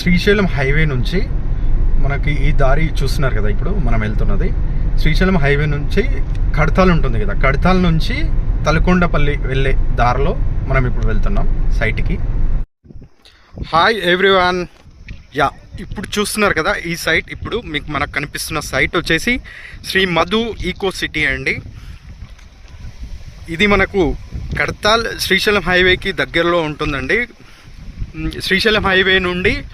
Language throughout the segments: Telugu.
శ్రీశైలం హైవే నుంచి మనకి ఈ దారి చూస్తున్నారు కదా ఇప్పుడు మనం వెళ్తున్నది. శ్రీశైలం హైవే నుంచి కడతాల్ ఉంటుంది కదా. కడతాల్ నుంచి తలకొండపల్లి వెళ్ళే దారిలో మనం ఇప్పుడు వెళ్తున్నాం సైట్కి. Hi everyone. యా ఇప్పుడు చూస్తున్నారు కదా ఈ సైట్. ఇప్పుడు మీకు మనకు కనిపిస్తున్న సైట్ వచ్చేసి శ్రీ మధు ఈకో సిటీ అండి. ఇది మనకు కడతాల్ శ్రీశైలం హైవేకి దగ్గరలో ఉంటుందండి. శ్రీశైలం హైవే నుండి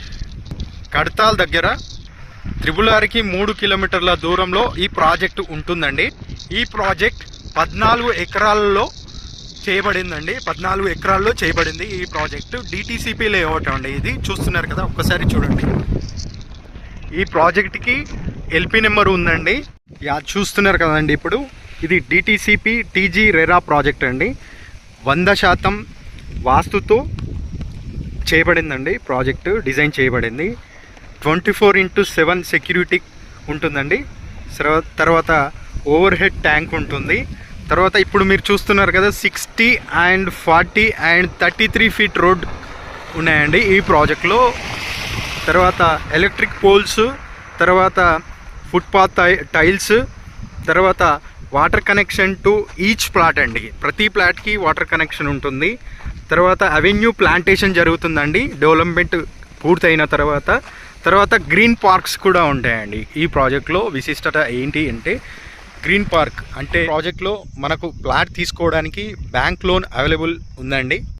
కడతాల్ దగ్గర త్రిపులారికి మూడు కిలోమీటర్ల దూరంలో ఈ ప్రాజెక్టు ఉంటుందండి. ఈ ప్రాజెక్ట్ పద్నాలుగు ఎకరాల్లో చేయబడిందండి. పద్నాలుగు ఎకరాల్లో చేయబడింది ఈ ప్రాజెక్టు. డిటీసీపీ లేఅవుట్ అండి ఇది. చూస్తున్నారు కదా ఒక్కసారి చూడండి. ఈ ప్రాజెక్ట్కి ఎల్పి నెంబర్ ఉందండి. యా చూస్తున్నారు కదండి ఇప్పుడు. ఇది డిటీసీపీ టీజీ రెరా ప్రాజెక్ట్ అండి. వంద శాతం వాస్తుతో చేయబడిందండి. ప్రాజెక్టు డిజైన్ చేయబడింది. Twenty four into seven security ఉంటుందండి. తర్వాత ఓవర్ హెడ్ ట్యాంక్ ఉంటుంది. తర్వాత ఇప్పుడు మీరు చూస్తున్నారు కదా sixty and forty and thirty three feet road ఉన్నాయండి ఈ ప్రాజెక్ట్లో. తర్వాత ఎలక్ట్రిక్ పోల్స్ తర్వాత ఫుట్పాత్ టై- టైల్స్ తర్వాత water connection to each plot అండి. ప్రతి ప్లాట్కి వాటర్ కనెక్షన్ ఉంటుంది. తర్వాత అవెన్యూ ప్లాంటేషన్ జరుగుతుందండి. డెవలప్మెంట్ పూర్తయిన తర్వాత. తర్వాత గ్రీన్ పార్క్స్ కూడా ఉంటాయండి. ఈ ప్రాజెక్ట్లో విశిష్టత ఏంటి అంటే గ్రీన్ పార్క్ అంటే ప్రాజెక్ట్లో మనకు ప్లాట్ తీసుకోవడానికి బ్యాంక్ లోన్ అవైలబుల్ ఉందండి.